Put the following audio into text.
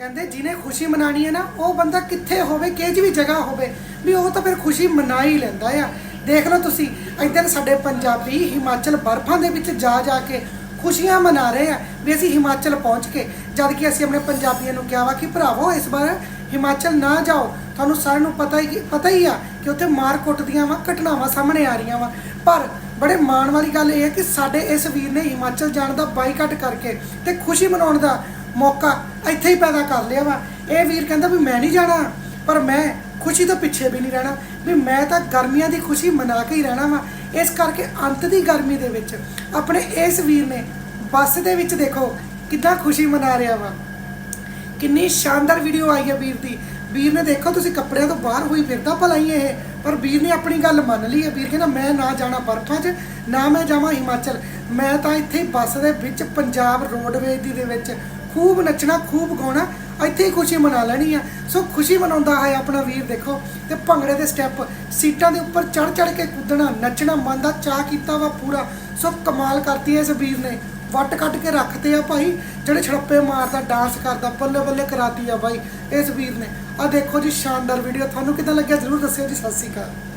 ਕਹਿੰਦੇ ਜਿਹਨੇ ਖੁਸ਼ੀ ਮਨਾਣੀ ਹੈ ਨਾ, ਉਹ ਬੰਦਾ ਕਿੱਥੇ ਹੋਵੇ, ਕਿਹ ਜਿਹੀ ਵੀ ਜਗ੍ਹਾ ਹੋਵੇ, ਵੀ ਉਹ ਤਾਂ ਫਿਰ ਖੁਸ਼ੀ ਮਨਾ ਹੀ ਲੈਂਦਾ ਆ। ਦੇਖ ਲਓ ਤੁਸੀਂ, ਇੱਧਰ ਸਾਡੇ ਪੰਜਾਬੀ ਹਿਮਾਚਲ ਬਰਫਾਂ ਦੇ ਵਿੱਚ ਜਾ ਜਾ ਕੇ ਖੁਸ਼ੀਆਂ ਮਨਾ ਰਹੇ ਆ, ਵੀ ਅਸੀਂ ਹਿਮਾਚਲ ਪਹੁੰਚ ਕੇ, ਜਦ ਕਿ ਅਸੀਂ ਆਪਣੇ ਪੰਜਾਬੀਆਂ ਨੂੰ ਕਿਹਾ ਵਾ ਕਿ ਭਰਾਵੋ, ਇਸ ਵਾਰ ਹਿਮਾਚਲ ਨਾ ਜਾਓ। ਤੁਹਾਨੂੰ ਸਾਰਿਆਂ ਨੂੰ ਪਤਾ ਹੀ ਪਤਾ ਹੀ ਆ ਕਿ ਉੱਥੇ ਮਾਰ ਕੁੱਟ ਦੀਆਂ ਵਾ, ਘਟਨਾਵਾਂ ਸਾਹਮਣੇ ਆ ਰਹੀਆਂ ਵਾ। ਪਰ ਬੜੇ ਮਾਣ ਵਾਲੀ ਗੱਲ ਇਹ ਹੈ ਕਿ ਸਾਡੇ ਇਸ ਵੀਰ ਨੇ ਹਿਮਾਚਲ ਜਾਣ ਦਾ ਬਾਈਕਾਟ ਕਰਕੇ ਤੇ ਖੁਸ਼ੀ ਮਨਾਉਣ ਦਾ ਮੌਕਾ ਇੱਥੇ ਹੀ ਪੈਦਾ ਕਰ ਲਿਆ ਵਾ। ਇਹ ਵੀਰ ਕਹਿੰਦਾ ਵੀ ਮੈਂ ਨਹੀਂ ਜਾਣਾ, ਪਰ ਮੈਂ ਖੁਸ਼ੀ ਤੋਂ ਪਿੱਛੇ ਵੀ ਨਹੀਂ ਰਹਿਣਾ। ਵੀ ਮੈਂ ਤਾਂ ਗਰਮੀਆਂ ਦੀ ਖੁਸ਼ੀ ਮਨਾ ਕੇ ਹੀ ਰਹਿਣਾ ਵਾ। ਇਸ ਕਰਕੇ ਅੰਤ ਦੀ ਗਰਮੀ ਦੇ ਵਿੱਚ ਆਪਣੇ ਇਸ ਵੀਰ ਨੇ ਬੱਸ ਦੇ ਵਿੱਚ ਦੇਖੋ ਕਿੱਦਾਂ ਖੁਸ਼ੀ ਮਨਾ ਰਿਹਾ ਵਾ। ਕਿੰਨੀ ਸ਼ਾਨਦਾਰ ਵੀਡੀਓ ਆਈ ਹੈ ਵੀਰ ਦੀ। ਵੀਰ ਨੇ ਦੇਖੋ ਤੁਸੀਂ ਕੱਪੜਿਆਂ ਤੋਂ ਬਾਹਰ ਹੋਈ ਫਿਰਦਾ ਭਲਾਈ ਇਹ, ਪਰ ਵੀਰ ਨੇ ਆਪਣੀ ਗੱਲ ਮੰਨ ਲਈ ਹੈ ਵੀਰ ਕਹਿੰਦਾ ਮੈਂ ਨਾ ਜਾਣਾ ਬਰਫਾਂ 'ਚ, ਨਾ ਮੈਂ ਜਾਵਾਂ ਹਿਮਾਚਲ। ਮੈਂ ਤਾਂ ਇੱਥੇ ਬੱਸ ਦੇ ਵਿੱਚ ਪੰਜਾਬ ਰੋਡਵੇਜ਼ ਦੀ ਦੇ ਵਿੱਚ ਖੂਬ ਨੱਚਣਾ, ਖੂਬ ਗਾਉਣਾ, ਇੱਥੇ ਹੀ ਖੁਸ਼ੀ ਮਨਾ ਲੈਣੀ ਆ। ਸੋ ਖੁਸ਼ੀ ਮਨਾਉਂਦਾ ਹੈ ਆਪਣਾ ਵੀਰ, ਦੇਖੋ, ਤੇ ਭੰਗੜੇ ਦੇ ਸਟੈਪ, ਸੀਟਾਂ ਦੇ ਉੱਪਰ ਚੜ ਚੜ ਕੇ ਕੁੱਦਣਾ, ਨੱਚਣਾ, ਮਨ ਦਾ ਚਾਹ ਕੀਤਾ ਵਾ ਪੂਰਾ। ਸੋ ਕਮਾਲ ਕਰਤੀ ਹੈ ਇਸ ਵੀਰ ਨੇ। ਵੱਟ ਕੱਟ ਕੇ ਰੱਖਦੇ ਆ ਭਾਈ, ਜਿਹੜੇ ਛੜੱਪੇ ਮਾਰਦਾ, ਡਾਂਸ ਕਰਦਾ, ਬੱਲੇ ਬੱਲੇ ਕਰਾਤੀ ਆ ਭਾਈ ਇਸ ਵੀਰ ਨੇ। ਆ ਦੇਖੋ ਜੀ, ਸ਼ਾਨਦਾਰ ਵੀਡੀਓ ਤੁਹਾਨੂੰ ਕਿਦਾਂ ਲੱਗਿਆ? ਜਰੂਰ ਦੱਸਿਓ ਜੀ। ਸਤਿ ਸ਼੍ਰੀ ਅਕਾਲ।